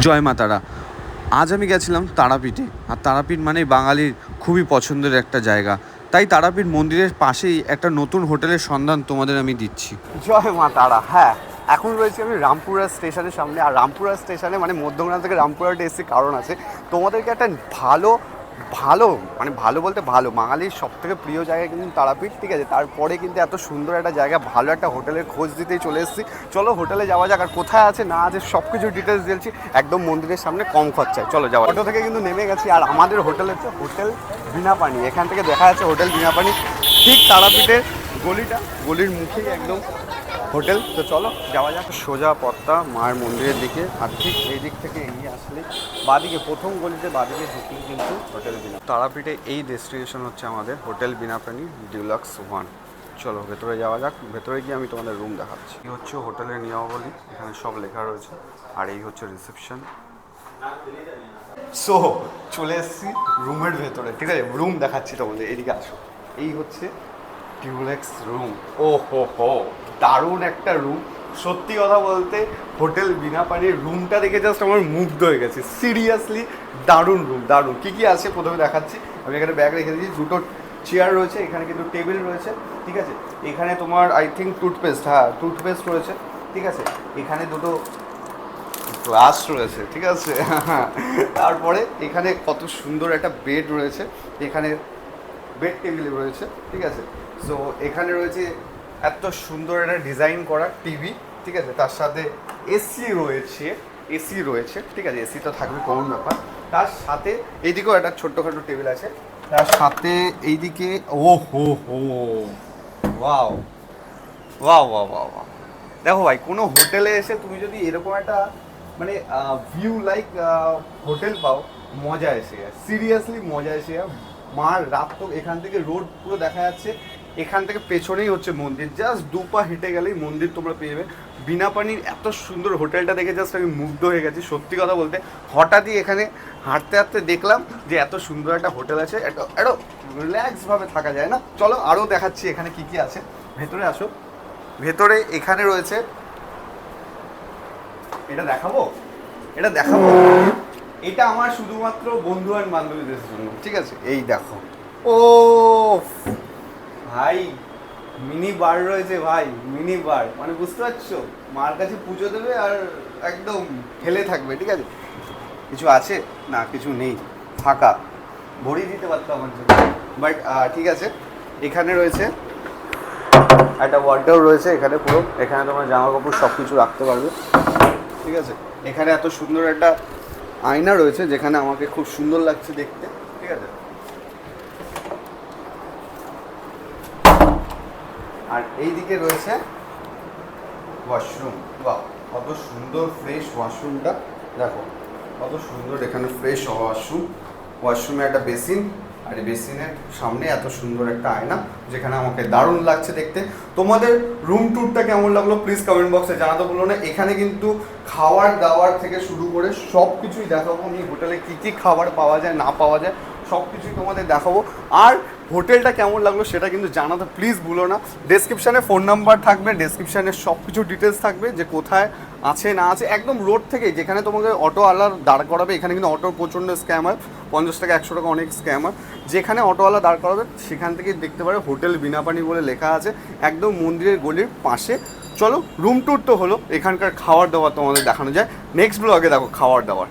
জয় মা তারা। আজ আমি গেছিলাম তারাপীঠে। আর তারাপীঠ মানে বাঙালির খুবই পছন্দের একটা জায়গা। তাই তারাপীঠ মন্দিরের পাশেই একটা নতুন হোটেলের সন্ধান তোমাদের আমি দিচ্ছি। জয় মা তারা হ্যাঁ। এখন রয়েছে আমি রামপুরা স্টেশনের সামনে। আর রামপুরা স্টেশনে মানে মধ্যমগ্রাম থেকে রামপুরা এসেছি কারণ আছে, তোমাদেরকে একটা ভালো ভালো মানে ভালো বলতে ভালো। বাঙালির সব থেকে প্রিয় জায়গা কিন্তু তারাপীঠ, ঠিক আছে? তারপরে কিন্তু এত সুন্দর একটা জায়গা, ভালো একটা হোটেলের খোঁজ দিতেই চলে এসেছি। চলো হোটেলে যাওয়া যাক, আর কোথায় আছে, না আছে সব কিছু ডিটেলস দিয়েছি একদম মন্দিরের সামনে কম খরচায়। চলো যাওয়া অটো থেকে কিন্তু নেমে গেছি, আর আমাদের হোটেল হচ্ছে হোটেল বিনা পানি এখান থেকে দেখা যাচ্ছে হোটেল বিনা পানি ঠিক তারাপীঠের গলিটা, গলির মুখেই একদম হোটেল। তো চলো, যাওয়া যাক। সোজা পথটা মায়ের মন্দিরের দিকে। আর ঠিক এই দিক থেকে এগিয়ে আসলে বাদিকে, প্রথম গলিতে বাদিকে ঢুকলে কিন্তু হোটেল বিনা। তারাপীঠে এই ডেস্টিনেশন হচ্ছে আমাদের হোটেল বিনাপ্রাণী ডিলাক্স ওয়ান চলো, ভেতরে যাওয়া যাক। ভেতরে গিয়ে আমি তোমাদের রুম দেখাচ্ছি। এই হচ্ছে হোটেলের নিয়মাবলী। এখানে সব লেখা রয়েছে। আর এই হচ্ছে রিসেপশন সো চলে এসেছি রুমের ভেতরে। ঠিক আছে রুম দেখাচ্ছি তোমাদের। এদিকে আসো। এই হচ্ছে টিউলেক্স রুম ও হো হো দারুণ একটা রুম সত্যি কথা বলতে, হোটেল বিনা পানির রুমটা দেখে জাস্ট আমার মুগ্ধ হয়ে গেছে। সিরিয়াসলি দারুণ রুম দারুণ। কী কী আছে প্রথমে দেখাচ্ছি। আমি এখানে ব্যাগ রেখে দিয়েছি, দুটো চেয়ার রয়েছে, এখানে কিন্তু টেবিল রয়েছে, ঠিক আছে? এখানে তোমার আই থিঙ্ক টুথপেস্ট হ্যাঁ টুথপেস্ট রয়েছে, ঠিক আছে? এখানে দুটো গ্লাস রয়েছে, ঠিক আছে? তারপরে এখানে কত সুন্দর একটা বেড রয়েছে। এখানে বেড টেবিল রয়েছে, ঠিক আছে? সো এখানে রয়েছে এত সুন্দর একটা ডিজাইন করা টিভি, ঠিক আছে? তার সাথে এসি রয়েছে এসি রয়েছে, ঠিক আছে? এসি তো থাকবে কমন ব্যাপার। তার সাথে এইদিকেও একটা ছোট্টখাটো টেবিল আছে। তার সাথে এইদিকে, ও হো হো, ওয়াও ওয়াও ওয়াও ওয়াও দেখো ভাই, কোনো হোটেলে এসে তুমি যদি এরকম একটা মানে ভিউ লাইক হোটেল পাও, মজা এসে সিরিয়াসলি মজা এসে যায় মার রাত তো এখান থেকে রোড পুরো দেখা যাচ্ছে। এখান থেকে পেছনেই হচ্ছে মন্দির। জাস্ট দু পা হেঁটে গেলেই মন্দির তোমরা পেয়ে যাবে। বিনা পানির এত সুন্দর হোটেলটা দেখে জাস্ট আমি মুগ্ধ হয়ে গেছি, সত্যি কথা বলতে। হঠাৎই এখানে হাঁটতে হাঁটতে দেখলাম যে এত সুন্দর একটা হোটেল আছে। একটা একটা রিল্যাক্সভাবে থাকা যায় না। চলো আরও দেখাচ্ছি এখানে কি কি আছে। ভেতরে আসো। ভেতরে এখানে রয়েছে। এটা দেখাবো? এটা দেখাবো? এটা আমার শুধুমাত্র বন্ধু আর বান্ধবীদের জন্য। ঠিক আছে? এই দেখো। ও ভাই, মিনি বার রয়েছে ভাই, মিনি বার। মানে বুঝতে পারছ? মার কাছে পুজো দেবে আর একদম খেলে থাকবে, ঠিক আছে? কিছু আছে? না, কিছু নেই। ফাঁকা। ভরিয়ে দিতে পারতো আমার জন্য। বাট ঠিক আছে। এখানে রয়েছে একটা ওয়ার্ডার রয়েছে এখানে পুরো। এখানে তোমার জামা কাপড় সব কিছু রাখতে পারবে। ঠিক আছে? এখানে এত সুন্দর একটা আয়না রয়েছে যেখানে আমাকে খুব সুন্দর লাগছে দেখতে, ঠিক আছে? আর এই দিকে রয়েছে ওয়াশরুম বা কত সুন্দর ফ্রেশ ওয়াশরুমটা দেখো, কত সুন্দর এখানে ফ্রেশ ওয়াশরুম ওয়াশরুমে একটা বেসিন আর বেসিনের সামনে এত সুন্দর একটা আয়না, যেখানে আমাকে দারুণ লাগছে দেখতে। তোমাদের রুম ট্যুরটা কেমন লাগল প্লিজ কমেন্ট বক্সে জানাতে বলো না। এখানে কিন্তু খাওয়ার দাওয়ার থেকে শুরু করে সব কিছুই দেখাবো। আমি হোটেলে কী কী খাবার পাওয়া যায়, না পাওয়া যায় সব কিছুই তোমাদের দেখাবো। আর হোটেলটা কেমন লাগল সেটা কিন্তু জানাতে প্লিজ ভুলো না। ডেসক্রিপশানে ফোন নাম্বার থাকবে ডেসক্রিপশানে সব কিছু ডিটেলস থাকবে যে কোথায় আছে, না আছে। একদম রোড থেকে যেখানে তোমাকে অটো আলার দাঁড় করাবে, এখানে কিন্তু অটো প্রচণ্ড স্ক্যামার পঞ্চাশ টাকা, একশো টাকা অনেক স্ক্যামার যেখানে অটোওয়ালা দাঁড় করাবে, সেখান থেকে দেখতে পারে হোটেল বিনাপানি বলে লেখা আছে। একদম মন্দিরের গলির পাশে। চলো রুম ট্যুর তো হলো। এখানকার খাবার দাবার তোমাদের দেখানো যায়। নেক্সট ব্লগে দেখো খাবার দাবার